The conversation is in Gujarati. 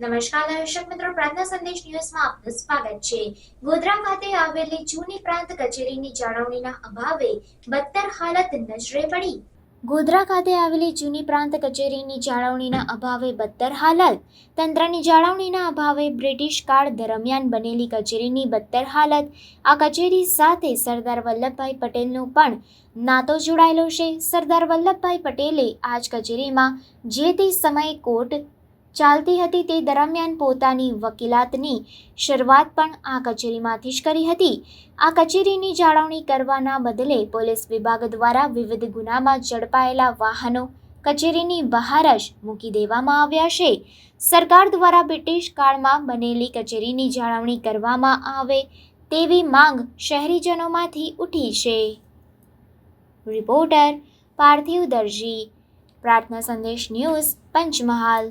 નમસ્કાર, દર્શક મિત્રો, પ્રાર્થના સંદેશ ન્યૂઝમાં આપનું સ્વાગત છે. ગોધરા ખાતે આવેલી જૂની પ્રાંત કચેરીની જાળવણીના અભાવે બદતર હાલત નજરે પડી. ગોધરા ખાતે આવેલી જૂની પ્રાંત કચેરીની જાળવણીના અભાવે બદતર હાલત. તંત્રની જાળવણીના અભાવે બ્રિટિશ કાળ દરમિયાન બનેલી કચેરીની બદતર હાલત. આ કચેરી સાથે સરદાર વલ્લભભાઈ પટેલનો પણ નાતો જોડાયેલો છે. સરદાર વલ્લભભાઈ પટેલે આ જ કચેરીમાં જે તે સમયે કોર્ટ ચાલતી હતી તે દરમિયાન પોતાની વકીલાતની શરૂઆત પણ આ કચેરીમાંથી જ કરી હતી. આ કચેરીની જાળવણી કરવાના બદલે પોલીસ વિભાગ દ્વારા વિવિધ ગુનામાં ઝડપાયેલા વાહનો કચેરીની બહાર જ મૂકી દેવામાં આવ્યા છે. સરકાર દ્વારા બ્રિટિશ કાળમાં બનેલી કચેરીની જાળવણી કરવામાં આવે તેવી માંગ શહેરીજનોમાંથી ઉઠી છે. રિપોર્ટર પાર્થિવ દરજી, પ્રાર્થના સંદેશ ન્યૂઝ પંચમહાલ.